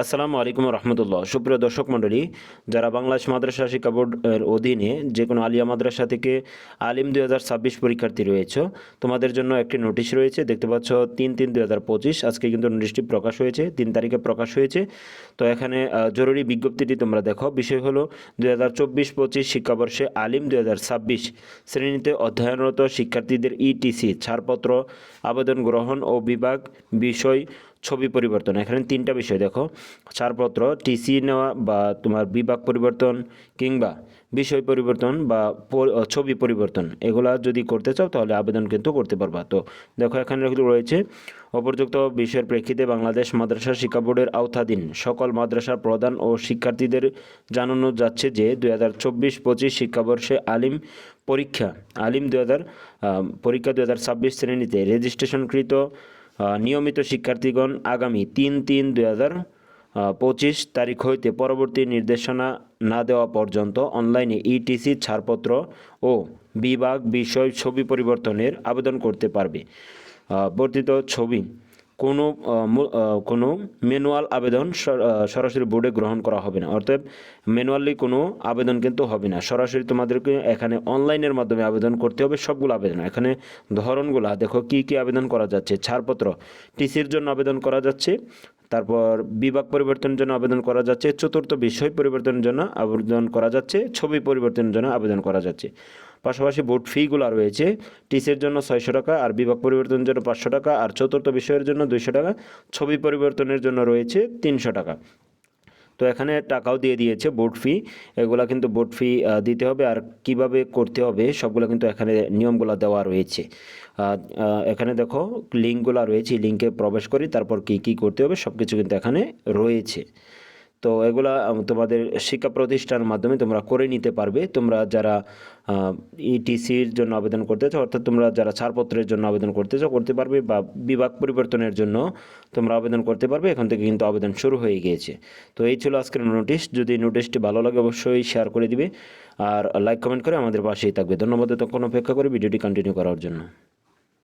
আসসালামু আলাইকুম রহমতুল্লাহ। সুপ্রিয় দর্শক মণ্ডলী, যারা বাংলাদেশ মাদ্রাসা শিক্ষা বোর্ডের অধীনে যে কোনো আলিয়া মাদ্রাসা থেকে আলিম দুই হাজার ছাব্বিশ পরীক্ষার্থী রয়েছে, তোমাদের জন্য একটি নোটিশ রয়েছে। দেখতে পাচ্ছ, তিন তিন দুই হাজার পঁচিশ, আজকে কিন্তু নোটিশটি প্রকাশ হয়েছে, তিন তারিখে প্রকাশ হয়েছে। তো এখানে জরুরি বিজ্ঞপ্তিটি তোমরা দেখো। বিষয় হলো, দুই হাজার চব্বিশ পঁচিশ শিক্ষাবর্ষে আলিম দুই হাজার ছাব্বিশ শ্রেণীতে অধ্যয়নরত শিক্ষার্থীদের ইটিসি ছাড়পত্র, আবেদন গ্রহণ ও বিভাগ বিষয় ছবি পরিবর্তন। এখানে তিনটা বিষয় দেখো। ছাড়পত্র, টিসি নেওয়া বা তোমার বিভাগ পরিবর্তন কিংবা বিষয় পরিবর্তন বা ছবি পরিবর্তন, এগুলা যদি করতে চাও তাহলে আবেদন কিন্তু করতে পারবা। তো দেখো এখানে রয়েছে অপরযুক্ত বিষয়ের প্রেক্ষিতে বাংলাদেশ মাদ্রাসা শিক্ষা বোর্ডের আওতাধীন সকল মাদ্রাসার প্রধান ও শিক্ষার্থীদের জানানো যাচ্ছে যে দুই হাজার চব্বিশ পঁচিশ শিক্ষাবর্ষে আলিম পরীক্ষা, আলিম দুই হাজার পরীক্ষা দুই হাজার ছাব্বিশ শ্রেণীতে রেজিস্ট্রেশনকৃত নিয়মিত শিক্ষার্থীগণ আগামী তিন তিন দুই হাজার পঁচিশ তারিখ হইতে পরবর্তী নির্দেশনা না দেওয়া পর্যন্ত অনলাইনে ইটিসি ছাড়পত্র ও বিভাগ বিষয় ছবি পরিবর্তনের আবেদন করতে পারবে। বর্ধিত ছবি কোনো কোনো ম্যানুয়াল আবেদন সর- সরাসরি বোর্ডে গ্রহণ করা হবে না। অর্থাৎ ম্যানুয়ালি কোনো আবেদন কিন্তু হবে না। সরাসরি তোমাদেরকে এখানে অনলাইনের মাধ্যমে আবেদন করতে হবে সবগুলো আবেদন। এখানে ধরনগুলো, দেখো কি কি আবেদন করা যাচ্ছে। ছাড়পত্র, টিসির জন্য আবেদন করা যাচ্ছে। তারপর বিভাগ পরিবর্তনের জন্য আবেদন করা যাচ্ছে। চতুর্থ বিষয় পরিবর্তনের জন্য আবেদন করা যাচ্ছে। ছবি পরিবর্তনের জন্য আবেদন করা যাচ্ছে। পাশাপাশি বোর্ড ফিগুলো রয়েছে। টিসের জন্য ছয়শো টাকা, আর বিভাগ পরিবর্তনের জন্য পাঁচশো টাকা, আর চতুর্থ বিষয়ের জন্য দুইশো টাকা, ছবি পরিবর্তনের জন্য রয়েছে তিনশো টাকা। তো এখানে টাকাও দিয়ে দিয়েছে বোর্ড ফি এগুলা কিন্তু বোর্ড ফি দিতে হবে, আর কীভাবে করতে হবে সবগুলো কিন্তু এখানে নিয়মগুলো দেওয়া রয়েছে। এখানে দেখো লিঙ্কগুলো রয়েছে লিঙ্কে প্রবেশ করি, তারপর কি কি করতে হবে সব কিছু কিন্তু এখানে রয়েছে। তো এগুলা তোমাদের শিক্ষা প্রতিষ্ঠানের মাধ্যমে তোমরা করে নিতে পারবে। তোমরা যারা ইটিসির জন্য আবেদন করতে চাও অর্থাৎ তোমরা যারা ছাড়পত্রের জন্য আবেদন করতে চাও করতে পারবে বা বিভাগ পরিবর্তনের জন্য তোমরা আবেদন করতে পারবে। এখান থেকে কিন্তু আবেদন শুরু হয়ে গিয়েছে। তো এই ছিল আজকের নোটিশ। যদি নোটিশটি ভালো লাগে, অবশ্যই শেয়ার করে দিবে। আর লাইক, কমেন্ট করে আমাদের পাশেই থাকবে। ধন্যবাদ তখন অপেক্ষা করে ভিডিওটি কন্টিনিউ করার জন্য।